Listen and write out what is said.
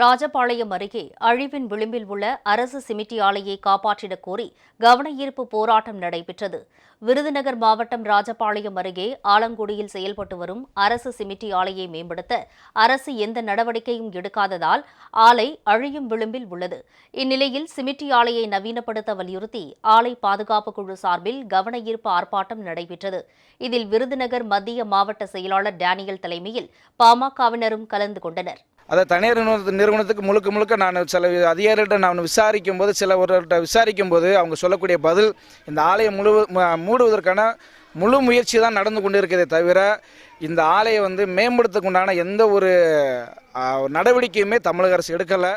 ராஜபாளையம் அருகே அழிவின் விளிம்பில் உள்ள அரசு சிமிட்டி ஆலையை காப்பாற்றிடக் கோரி கவனஈர்ப்பு போராட்டம் நடைபெற்றது. விருதுநகர் மாவட்டம் ராஜபாளையம் அருகே ஆலங்குடியில் செயல்பட்டு வரும் அரசு சிமிட்டி ஆலையை மேம்படுத்த அரசு எந்த நடவடிக்கையும் எடுக்காததால் ஆலை அழியும் விளிம்பில் உள்ளது. இந்நிலையில் சிமிட்டி ஆலையை நவீனப்படுத்த வலியுறுத்தி ஆலை பாதுகாப்பு குழு சார்பில் கவனஈர்ப்பு ஆர்ப்பாட்டம் நடைபெற்றது. இதில் விருதுநகர் மத்திய மாவட்ட செயலாளர் டேனியல் தலைமையில் பாமகவினரும் கலந்து கொண்டனர். அதை தனியார் நிறுவனத்துக்கு முழுக்க முழுக்க நான் சில அதிகாரிகிட்ட நான் விசாரிக்கும் போது சிலவர்கிட்ட விசாரிக்கும் போது அவங்க சொல்லக்கூடிய பதில் இந்த ஆலயம் முழு மூடுவதற்கான முழு முயற்சி தான் நடந்து கொண்டு இருக்கிறதே தவிர இந்த ஆலையை வந்து மேம்படுத்தக்குண்டான எந்த ஒரு நடவடிக்கையுமே தமிழக அரசு எடுக்கலை.